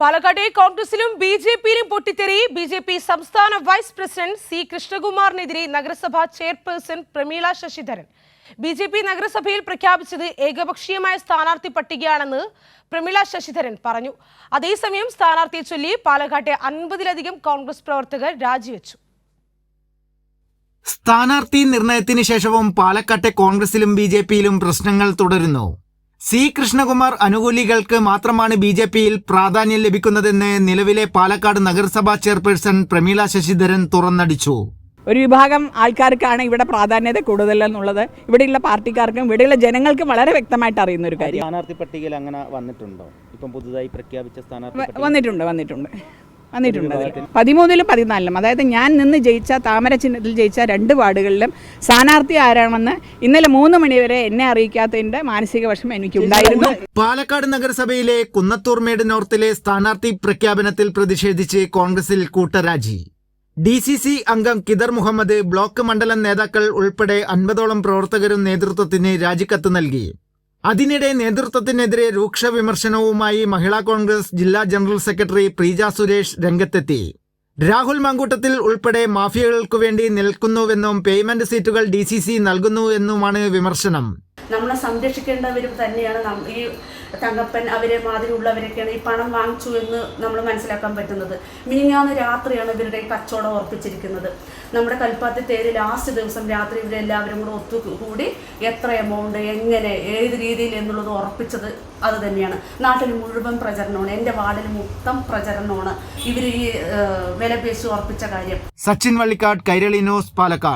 പാലക്കാട്ടെ കോൺഗ്രസിലും B J പിയിലും പൊട്ടിത്തെറി. ബി ജെ പി സംസ്ഥാന വൈസ് പ്രസിഡന്റ് സി കൃഷ്ണകുമാറിനെതിരെ നഗരസഭാ chairperson Prameela Sasidharan. B J P നഗരസഭയിൽ പ്രഖ്യാപിച്ചത് ഏകപക്ഷീയമായ സ്ഥാനാർത്ഥി പട്ടികയാണെന്ന് പ്രമീള ശശിധരൻ പറഞ്ഞു. അതേസമയം സ്ഥാനാർത്ഥിയെ ചൊല്ലി പാലക്കാട്ടെ അൻപതിലധികം കോൺഗ്രസ് പ്രവർത്തകർ രാജിവെച്ചു. സ്ഥാനാർത്ഥി നിർണയത്തിന് ശേഷവും പാലക്കാട്ടെ കോൺഗ്രസിലും ബി പ്രശ്നങ്ങൾ തുടരുന്നു. സി കൃഷ്ണകുമാർ അനുകൂലികൾക്ക് മാത്രമാണ് ബി ജെ പിയിൽ പ്രാധാന്യം ലഭിക്കുന്നതെന്ന് നിലവിലെ പാലക്കാട് നഗരസഭാ ചെയർപേഴ്സൺ പ്രമീള ശശിധരൻ തുറന്നടിച്ചു. ഒരു വിഭാഗം ആൾക്കാർക്കാണ് ഇവിടെ പ്രാധാന്യത കൂടുതലെന്നുള്ളത്. ഇവിടെയുള്ള പാർട്ടിക്കാർക്കും ഇവിടെയുള്ള ജനങ്ങൾക്കും വളരെ വ്യക്തമായിട്ട് അറിയുന്ന ഒരു കാര്യം. സ്ഥാനാർത്ഥി പട്ടികയിൽ അങ്ങനെ വന്നിട്ടുണ്ടോ? ഇപ്പം പുതുതായി പ്രഖ്യാപിച്ച സ്ഥാനാർത്ഥി പട്ടിക വന്നിട്ടുണ്ട് വന്നിട്ടുണ്ട്. വന്നിട്ടുണ്ട് അതിൽ. പതിമൂന്നിലും പതിനാലിലും. അതായത് ഞാൻ നിന്ന് ജയിച്ച താമര ചിഹ്നത്തിൽ ജയിച്ച രണ്ട് വാർഡുകളിലും സ്ഥാനാർത്ഥി ആരാണെന്ന് ഇന്നലെ മൂന്ന് മണിവരെ എന്നെ അറിയിക്കാത്തതിന്റെ മാനസിക വിഷമം എനിക്കുണ്ടായിരുന്നു. പാലക്കാട് നഗരസഭയിലെ കുന്നത്തൂർമേട് നോർത്തിലെ സ്ഥാനാർത്ഥി പ്രഖ്യാപനത്തിൽ പ്രതിഷേധിച്ച് കോൺഗ്രസിൽ കൂട്ടരാജി. ഡി സി സി അംഗം കിദർ മുഹമ്മദ് ബ്ലോക്ക് മണ്ഡലം നേതാക്കൾ ഉൾപ്പെടെ അൻപതോളം പ്രവർത്തകരും നേതൃത്വത്തിന് രാജിക്കത്ത് നൽകി. അതിനിടെ നേതൃത്വത്തിനെതിരെ രൂക്ഷ വിമർശനവുമായി മഹിളാ കോൺഗ്രസ് ജില്ലാ ജനറൽ സെക്രട്ടറി പ്രീജ സുരേഷ് രംഗത്തെത്തി. രാഹുൽ മങ്കൂട്ടത്തിൽ ഉൾപ്പെടെ മാഫിയകൾക്കു വേണ്ടി നിൽക്കുന്നുവെന്നും പേയ്മെന്റ് സീറ്റുകൾ ഡി സി സി നൽകുന്നുവെന്നുമാണ് വിമർശനം. നമ്മളെ സംരക്ഷിക്കേണ്ടവരും തന്നെയാണ് ഈ തങ്കപ്പൻ അവരെ മാതിരിയുള്ളവരൊക്കെയാണ് ഈ പണം വാങ്ങിച്ചു എന്ന് നമ്മൾ മനസ്സിലാക്കാൻ പറ്റുന്നത്. മിനിഞ്ഞാന്ന് രാത്രിയാണ് ഇവരുടെ കച്ചവടം ഉറപ്പിച്ചിരിക്കുന്നത്. നമ്മുടെ കൽപ്പാത്തി തേര് ലാസ്റ്റ് ദിവസം രാത്രി ഇവരെല്ലാവരും കൂടെ ഒത്തുകൂടി എത്ര എമൗണ്ട് എങ്ങനെ ഏത് രീതിയിൽ എന്നുള്ളത് ഉറപ്പിച്ചത് അത് തന്നെയാണ്. നാട്ടിൽ മുഴുവൻ പ്രചരണമാണ്. എന്റെ വാർഡിൽ മൊത്തം പ്രചരണമാണ്. ഇവർ ഈ വില ഉറപ്പിച്ച കാര്യം. സച്ചിൻ വള്ളിക്കാട് കൈരളി ന്യൂസ് പാലക്കാട്.